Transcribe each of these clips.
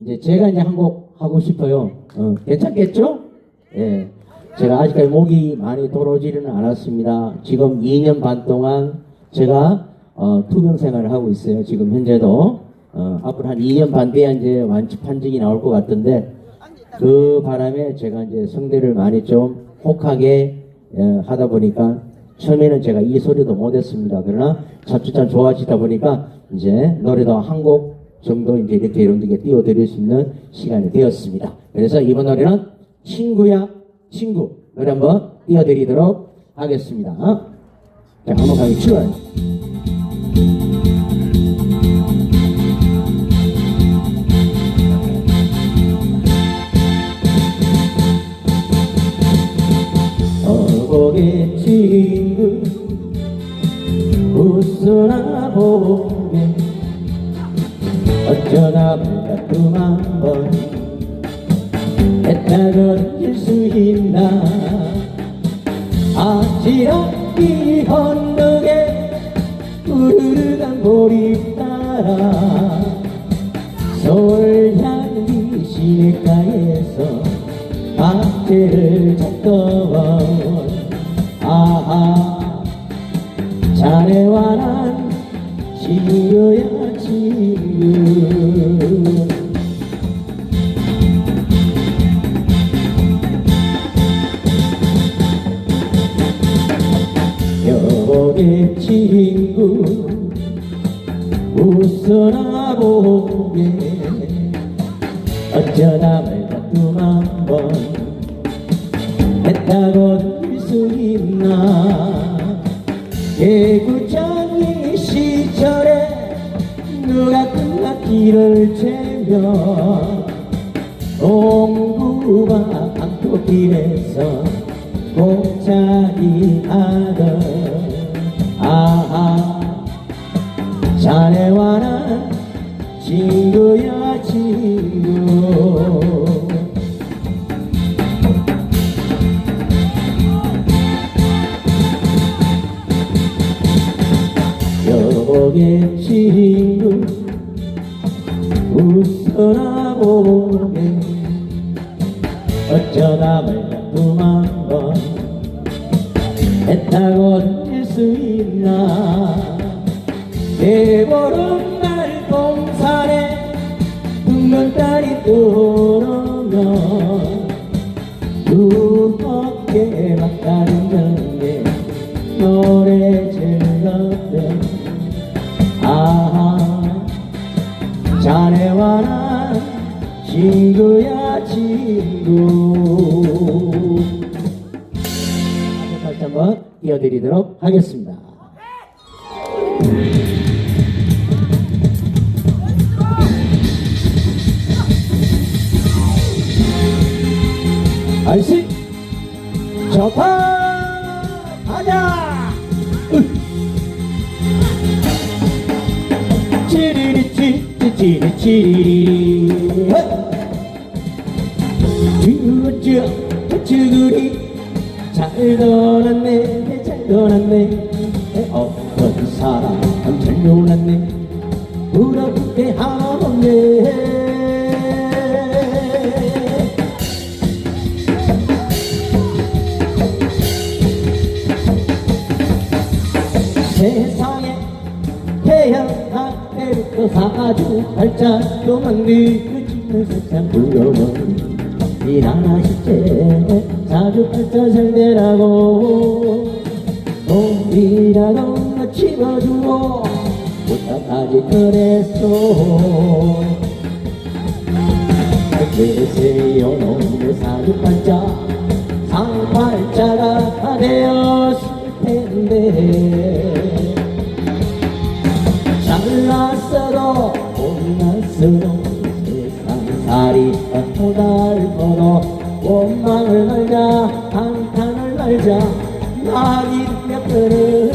이제 제가 이제 한 곡 하고 싶어요. 어, 괜찮겠죠? 예. 제가 아직까지 목이 많이 돌아오지는 않았습니다. 지금 2년 반 동안 제가 어, 투병 생활을 하고 있어요. 지금 현재도 어, 앞으로 한 2년 반 뒤에 이제 완치 판정이 나올 것 같은데 그 바람에 제가 이제 성대를 많이 좀 혹하게 예, 하다 보니까 처음에는 제가 이 소리도 못했습니다. 그러나 차츰차츰 좋아지다 보니까 이제 노래도 한곡 정도 이제 이렇게 여러분들께 띄워드릴 수 있는 시간이 되었습니다. 그래서 이번 노래는 친구야 친구 노래 한번 띄워드리도록 하겠습니다. 자, 한번 가기 출발. 어복의 친구 웃으나 보게 보니까 그만번. 애타고 질수 있나 아지럽기 언덕에 우르르간 보리 따라 서울 향기 시내가에서 박제를 잡던 아하 자네와 난 친구 여의 친구 웃어나 보게 어쩌다 말다 또한번 누가 끝났기를 재며 농구와 방토길에서 공차기 하던 아하. 자네와 난 친구야 친구 여복의 친구 웃어나 보게 어쩌다 말다 또한번 했다고 들수 있나? 내 보름날 동산에 붉은 달이 떠오르면 두껍게 막다른 구 다시 한번 띄워드리도록 하겠습니다. 알씨 좋다 가자! 치리리 치치치리 치리리 쭈쭈 쭈구리 잘 놀았네. 잘 놀았네. 어떤 사람 잘 놀았네. 부럽게 하네. 세상에 태어날 때부터 사주 팔자도 만들어지는 세상 불러본 일하나 싶제 사주 팔자 잘 되라고. 돈이라도 맞춰주고 부탁하지 그랬어 되세요 놈의 사주팔자. 상팔자가 다 되었을 텐데. 잘났어도 못났어도 세상살이 어떠달 퍼도 원망을 말자 한탄을 말자 나이 몇 그릇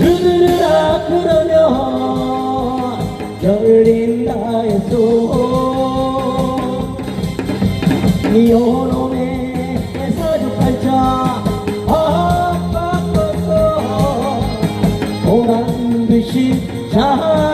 그들아 그러면 열린다 했소 이놈의 사주 팔자 아빠꺼서 보란 듯이 잘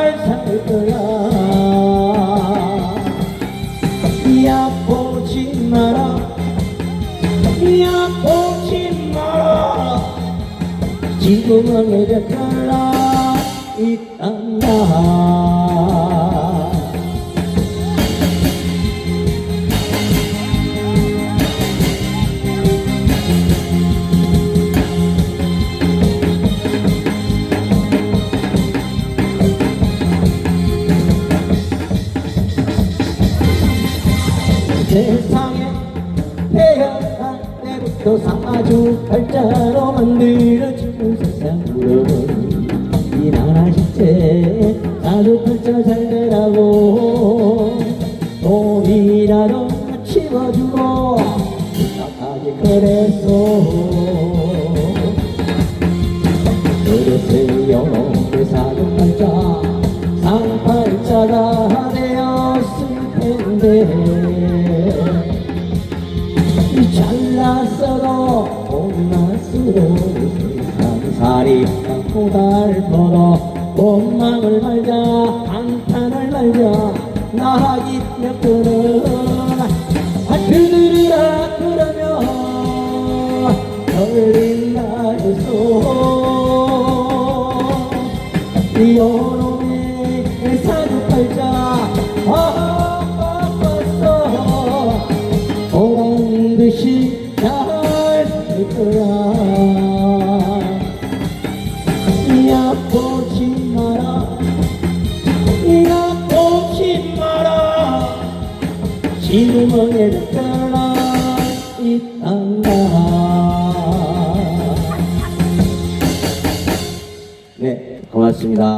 세상에 태어날 때부터 사주 팔자로 만들어주는 세상으로. 이 나라 실제 사주 팔자 잘 잘났어도 못났어도 상살이 고달퍼도 원망을 말자 한탄을 말자 나기 몇 번은 아 그들 지붕에 떠나 있단다. 네 고맙습니다